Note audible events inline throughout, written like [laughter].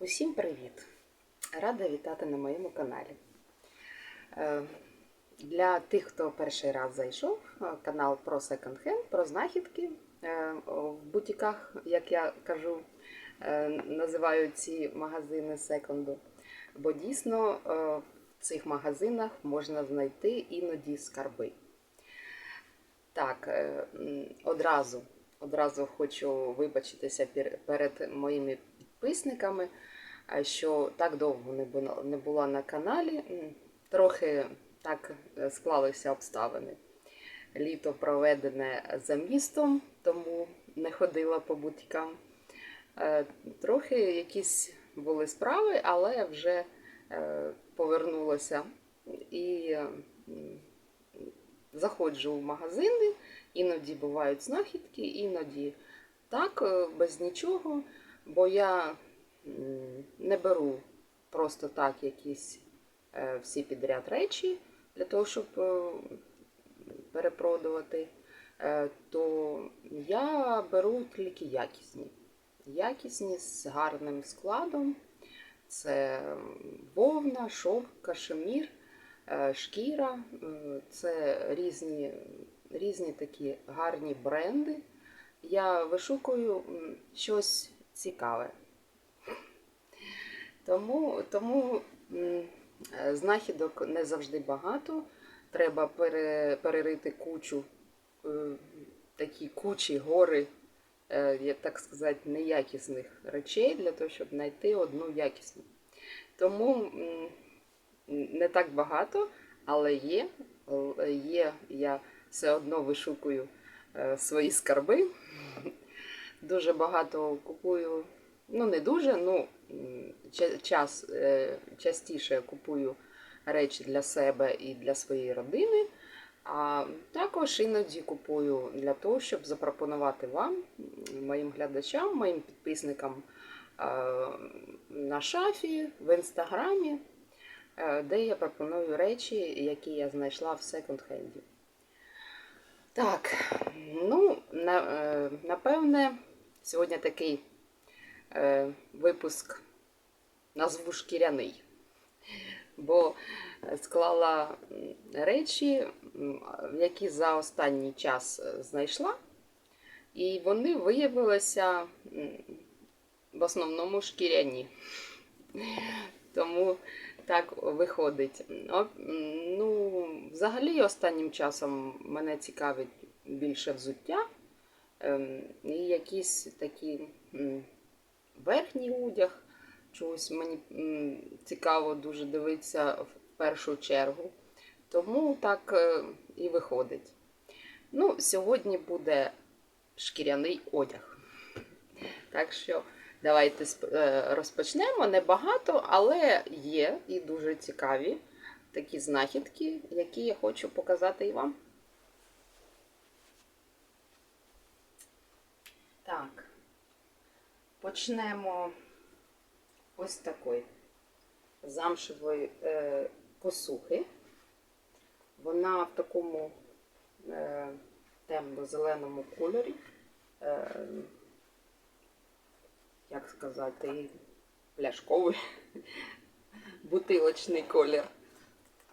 Усім привіт! Рада вітати на моєму каналі. Е, Для тих, хто перший раз зайшов, е, канал про секонд-хенд, про знахідки е, в бутіках, як я кажу, називаю ці магазини секонду. Бо дійсно в цих магазинах можна знайти іноді скарби. Так, одразу, одразу хочу вибачитися перед моїми підписниками, що так довго не була на каналі. Трохи так е, склалися обставини. Літо проведене за містом, тому не ходила по бутікам. Е, Трохи якісь були справи, але вже е, повернулася і заходжу в магазини, іноді бувають знахідки, іноді так, без нічого, бо я не беру просто так якісь е, всі підряд речі для того, щоб е, перепродувати, е, то я беру тільки якісні. Якісні з гарним складом. Це вовна, шовк, кашемір, шкіра. Це різні, різні такі гарні бренди. Я вишукую щось цікаве. Тому, тому е, знахідок не завжди багато. Треба пере, перерити кучу, е, такі кучі, гори, е, як так сказати, неякісних речей для того, щоб знайти одну якісну. Тому не так багато, але є. Є, я все одно вишукую свої скарби. Дуже багато купую, ну не дуже, ну час, е, частіше купую речі для себе і для своєї родини. А також іноді купую для того, щоб запропонувати вам, моїм глядачам, моїм підписникам е, на шафі, в інстаграмі, е, де я пропоную речі, які я знайшла в секонд-хенді. Так, ну, на, напевне, сьогодні такий е, випуск назву шкіряний. Бо склала речі, які за останній час е, знайшла, і вони виявилися в основному шкіряні. Тому так виходить. Ну, взагалі, останнім часом мене цікавить більше взуття. Ем, І якісь такі верхній одяг. Чогось мені цікаво дуже дивитися в першу чергу. Тому так е, і виходить. Ну, сьогодні буде шкіряний одяг. Так що давайте е, розпочнемо. Небагато, але є і дуже цікаві такі знахідки, які я хочу показати і вам. Так, почнемо ось такої замшевої е, посухи. Вона в такому е, темно-зеленому кольорі. Е, як сказати, пляшковий [laughs] бутилочний колір.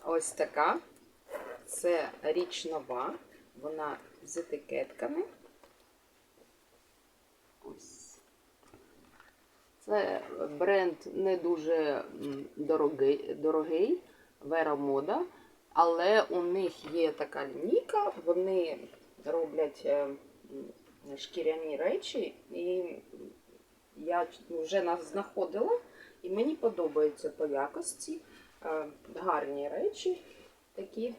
Ось така. Це річ нова. Вона з етикетками. Ось. Це бренд не дуже дорогий, дорогий Vera Moda, але у них є така лінійка, вони роблять е, шкіряні речі, і я вже нас знаходила, і мені подобається по якості. Е, Гарні речі, такі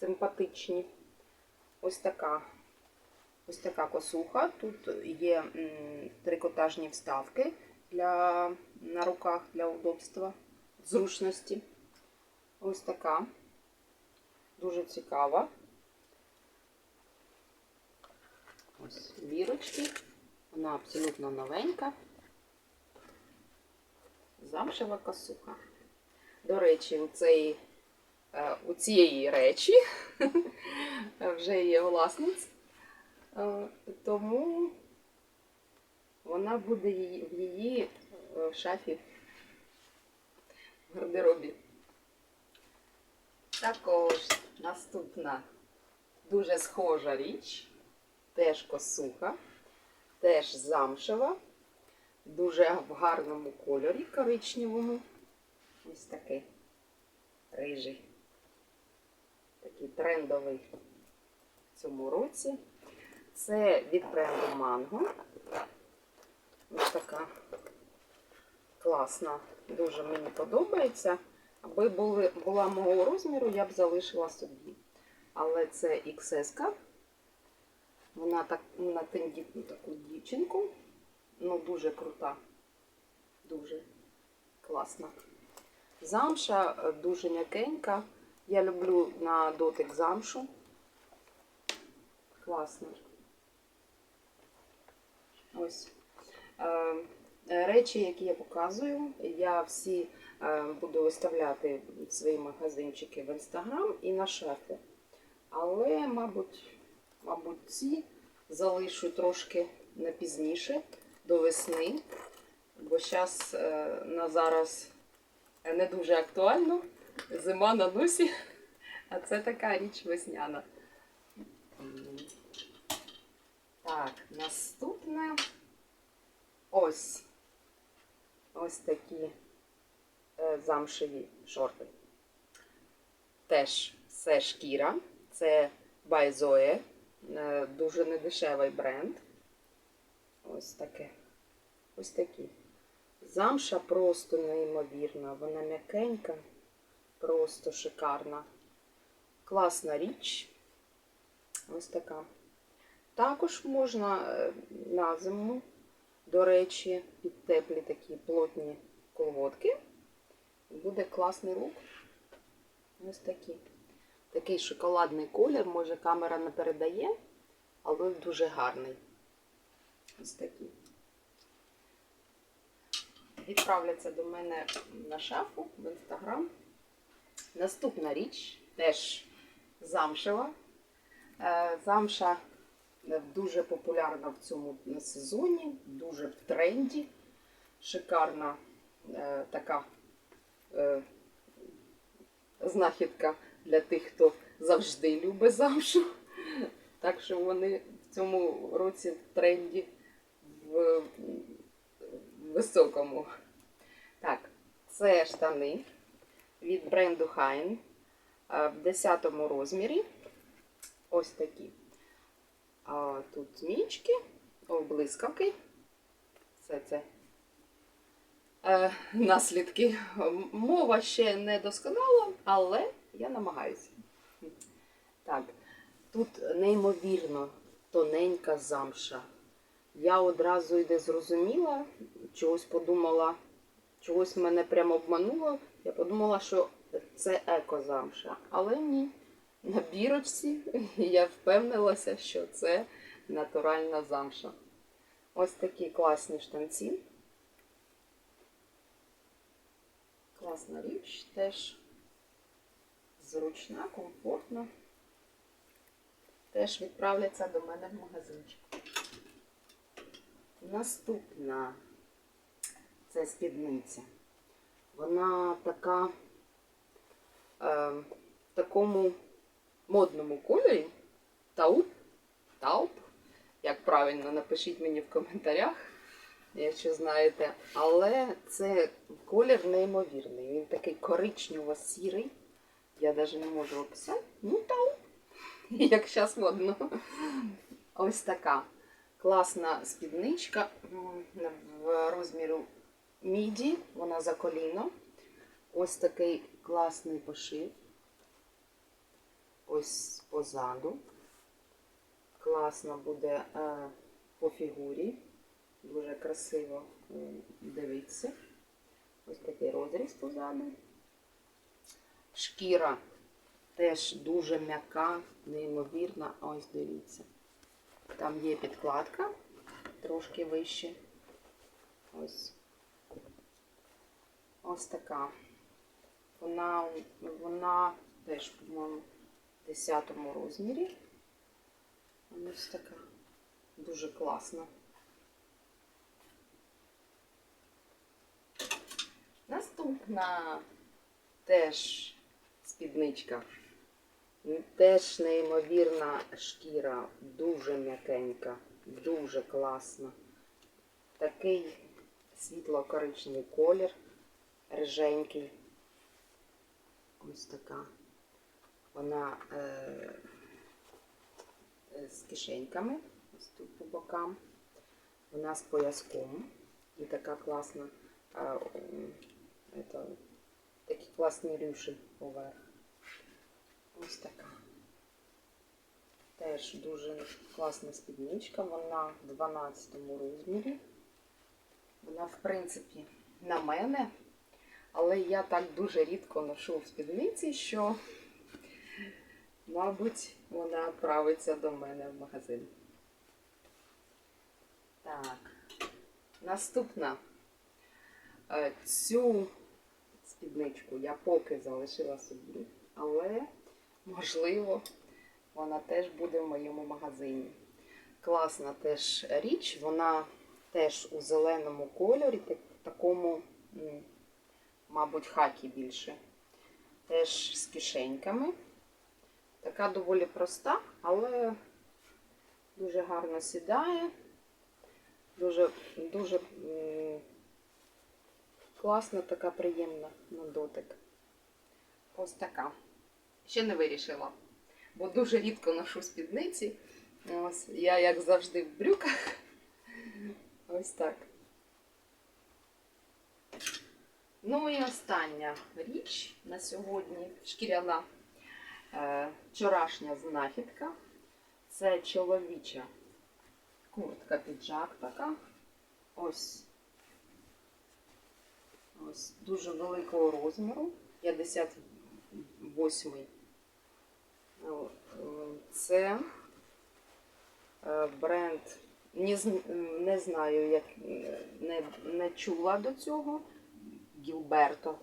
симпатичні. Ось така. Ось така косуха. Тут є трикотажні вставки для, на руках для удобства, зручності. Ось така. Дуже цікава. Ось вірочки. Вона абсолютно новенька. Замшева косуха. До речі, у, цей, е, у цієї речі [laughs] вже є власниць. Е, Тому вона буде в її е, шафі в гардеробі. Також наступна дуже схожа річ, теж косуха, теж замшева, дуже в гарному кольорі коричневому. Ось такий рижий, такий трендовий в цьому році. Це від бренду Mango. Ось така класна, дуже мені подобається. Аби були, була мого розміру, я б залишила собі. Але це XS. Вона так на тендітну таку дівчинку. Ну, дуже крута. Дуже класна. Замша е, дуже м'якенька. Я люблю на дотик замшу. Класно. Ось. Е, Речі, які я показую, я всі е, буду виставляти свої магазинчики в інстаграм і на шафі. Але, мабуть, мабуть, ці залишу трошки на пізніше, до весни, бо зараз на зараз не дуже актуально. Зима на носі, а це така річ весняна. Так, наступне ось. Ось такі е, замшеві шорти. Теж все шкіра. Це Zoe. Е, Дуже недешевий бренд. Ось таке. Ось такі. Замша просто неймовірна. Вона м'якенька, просто шикарна. Класна річ. Ось така. Також можна е, на зиму, до речі, під теплі такі плотні колготки. Буде класний лук. Ось такі. Такий шоколадний колір, може камера не передає, але дуже гарний. Ось такий. Відправляться до мене на шафу в інстаграм. Наступна річ теж замшева. Е, Замша дуже популярна в цьому сезоні, дуже в тренді. Шикарна е, така е, знахідка для тих, хто завжди любить замшу. Так що вони в цьому році в тренді в високому. Так, це штани від бренду Hein е, в 10 розмірі. Ось такі. А тут змійчки, о, блискавки. Все це е, наслідки. Мова ще не досконала, але я намагаюся. Так, тут неймовірно тоненька замша. Я одразу йде зрозуміла, чогось подумала, чогось мене прямо обмануло. Я подумала, що це екозамша. Але ні. На бірочці я впевнилася, що це натуральна замша. Ось такі класні штанці. Класна річ, теж зручна, комфортна. Теж відправляться до мене в магазинчик. Наступна це спідниця. Вона така е, такому модному кольорі. Тауп. Тауп. Як правильно, напишіть мені в коментарях, якщо знаєте. Але це колір неймовірний. Він такий коричнево-сірий. Я навіть не можу описати. Ну, тауп. [laughs] Як зараз модно. Ось така. Класна спідничка в розміру міді, вона за коліно. Ось такий класний пошив. Ось позаду. Класно буде е, по фігурі. Дуже красиво е, дивиться. Ось такий розріз позаду. Шкіра теж дуже м'яка, неймовірна. Ось дивіться. Там є підкладка трошки вище. Ось. Ось така. Вона, вона теж, по-моєму, 10 розмірі. Вона ось така. Дуже класна. Наступна теж спідничка. Теж неймовірна шкіра, дуже м'якенька, дуже класна. Такий світло-коричневий колір, риженький. Ось така. Вона е, е, з кишеньками, ось тут по бокам. Вона з пояском. І така класна. е, это, такі класні рюші поверх. Ось така. Теж дуже класна спідничка. Вона в 12 розмірі. Вона, в принципі, на мене. Але я так дуже рідко ношу в спідниці, що, мабуть, вона правиться до мене в магазин. Так. Наступна. Е, Цю спідничку я поки залишила собі, але, можливо, вона теж буде в моєму магазині. Класна теж річ, вона теж у зеленому кольорі, так- такому, мабуть, хакі більше. Теж з кишеньками. Така доволі проста, але дуже гарно сідає. Дуже, дуже класна, така приємна на дотик. Ось така. Ще не вирішила, бо дуже рідко ношу спідниці. Ось я, як завжди, в брюках. Ось так. Ну і остання річ на сьогодні шкіряна вчорашня знахідка. Це чоловіча куртка піджак така. Ось. Ось дуже великого розміру. 58. Це е, бренд. Не, не знаю, як не, не чула до цього. Гілберто.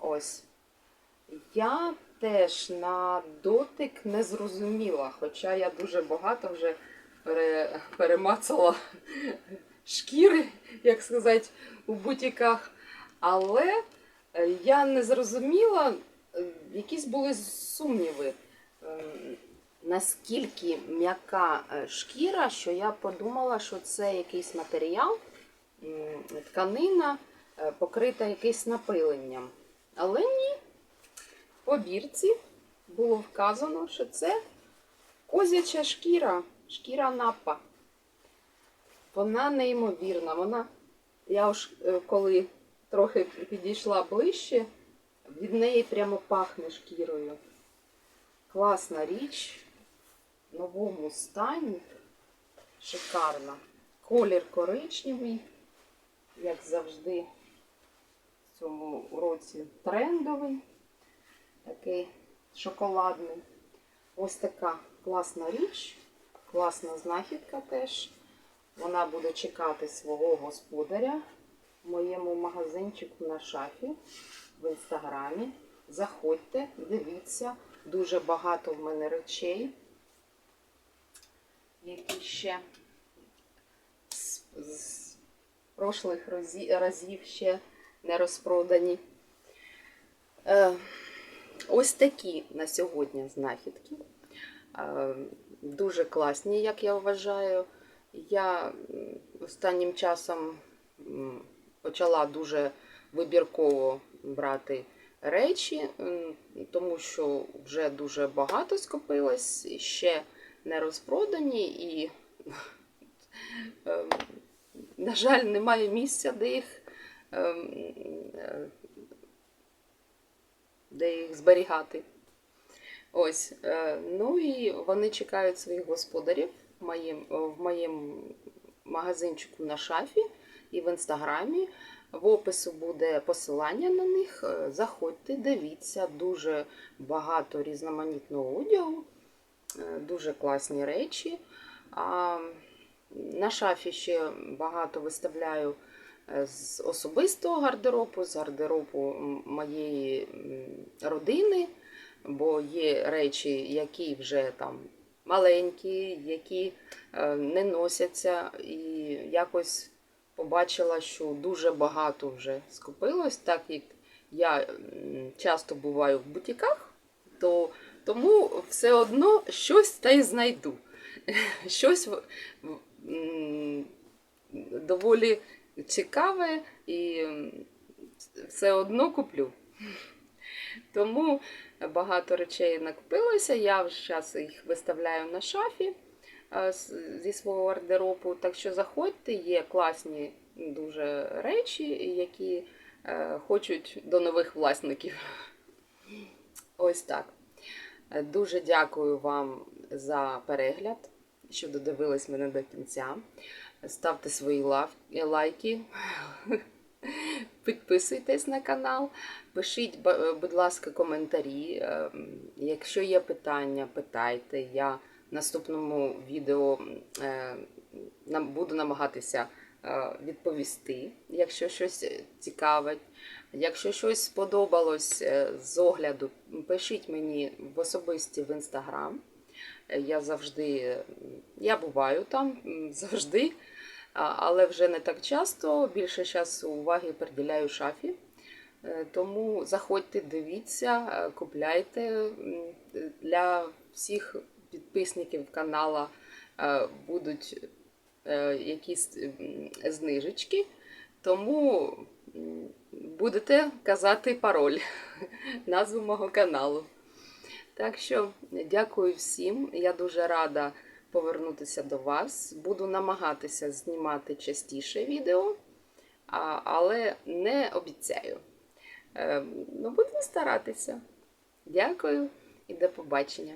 Ось. Я теж на дотик не зрозуміла, хоча я дуже багато вже пере, перемацала шкіри, як сказати, у бутіках. Але я не зрозуміла, якісь були сумніви, е, наскільки м'яка е, шкіра, що я подумала, що це якийсь матеріал, тканина, е, покрита якимось напиленням. Але ні, по бірці було вказано, що це козяча шкіра, шкіра напа. Вона неймовірна. Вона, я ж е, коли трохи підійшла ближче, від неї прямо пахне шкірою. Класна річ в новому стані. Шикарна. Колір коричневий, як завжди, в цьому році трендовий, такий шоколадний. Ось така класна річ, класна знахідка теж. Вона буде чекати свого господаря в моєму магазинчику на шафі в інстаграмі. Заходьте, дивіться, дуже багато в мене речей, які ще з, з прошлих разів ще не розпродані. Ось такі на сьогодні знахідки. Е, дуже класні, як я вважаю. Я останнім часом почала дуже вибірково брати речі, тому що вже дуже багато скопилось, ще не розпродані, і, е, на жаль, немає місця, де їх, ем, е, де їх зберігати. Ось, е, ну і вони чекають своїх господарів в моєму, моєму магазинчику на шафі і в інстаграмі. В опису буде посилання на них. Е, Заходьте, дивіться, дуже багато різноманітного одягу, е, дуже класні речі. А на шафі ще багато виставляю е, з особистого гардеробу, з гардеробу моєї родини. Бо є речі, які вже там маленькі, які е, не носяться, і якось побачила, що дуже багато вже скупилось, так як я часто буваю в бутіках, то тому все одно щось та й знайду. [laughs] Щось доволі цікаве і все одно куплю. Тому багато речей накопилося. Я зараз їх виставляю на шафі е, зі свого гардеробу. Так що заходьте, є класні дуже речі, які е, хочуть до нових власників. Ось так. Е, Дуже дякую вам за перегляд, що додивились мене до кінця. Ставте свої лайки, [laughs] підписуйтесь на канал, пишіть, будь ласка, коментарі. Е, Якщо є питання, питайте. Я в наступному відео е, буду намагатися е, відповісти, якщо щось цікавить. Якщо щось сподобалось е, з огляду, пишіть мені в особисті в інстаграм. Я завжди, я буваю там завжди, але вже не так часто. Більше часу уваги приділяю шафі. Е, Тому заходьте, дивіться, е, купляйте для всіх підписників канала е, будуть якісь знижечки. Тому будете казати пароль, [laughs] назву мого каналу. Так що дякую всім. Я дуже рада повернутися до вас. Буду намагатися знімати частіше відео, але не обіцяю. Е, Ну, будемо старатися. Дякую і до побачення.